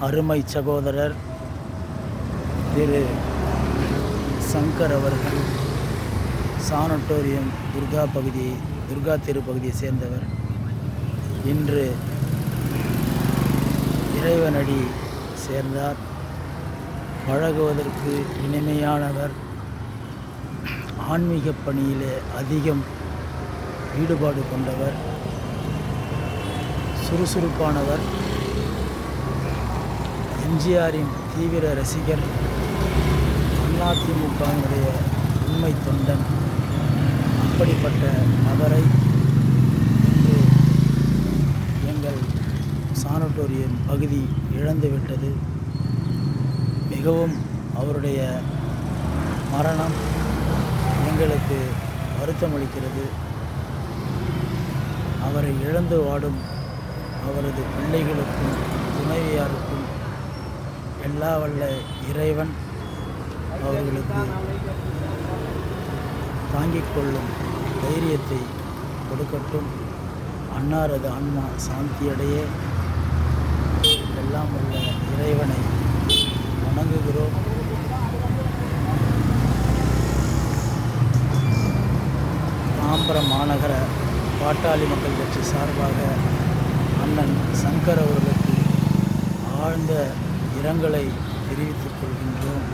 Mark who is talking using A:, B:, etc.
A: அருமை சகோதரர் திரு சங்கர் அவர்கள் சானட்டோரியம் துர்கா பகுதி துர்கா தெரு பகுதியை சேர்ந்தவர். இன்று இறைவனடி சேர்ந்தார். பழகுவதற்கு இனிமையானவர். ஆன்மீக பணியிலே அதிகம் ஈடுபாடு கொண்டவர். சுறுசுறுப்பானவர். எம்ஜிஆரின் தீவிர ரசிகர் அதிமுகவினுடைய உண்மை தொண்டன் அப்படிப்பட்ட நபரை எங்கள் சானட்டோரியம் பகுதி இழந்துவிட்டது மிகவும் அவருடைய மரணம் எங்களுக்கு வருத்தமளிக்கிறது. அவரை இழந்து வாடும் அவரது பிள்ளைகளுக்கும் துணைவியாருக்கும் எல்லா வல்ல இறைவன் அவர்களுக்கு தாங்கிக் கொள்ளும் தைரியத்தை கொடுக்கட்டும். அன்னாரது ஆன்மா சாந்தியடைய எல்லாம் உள்ள இறைவனை வணங்குகிறோம். தாம்பரம் மாநகர பாட்டாளி மக்கள் கட்சி சார்பாக அண்ணன் சங்கர் அவர்களுக்கு ஆழ்ந்த இரங்கலை தெரிவித்துக் கொள்கின்றோம்.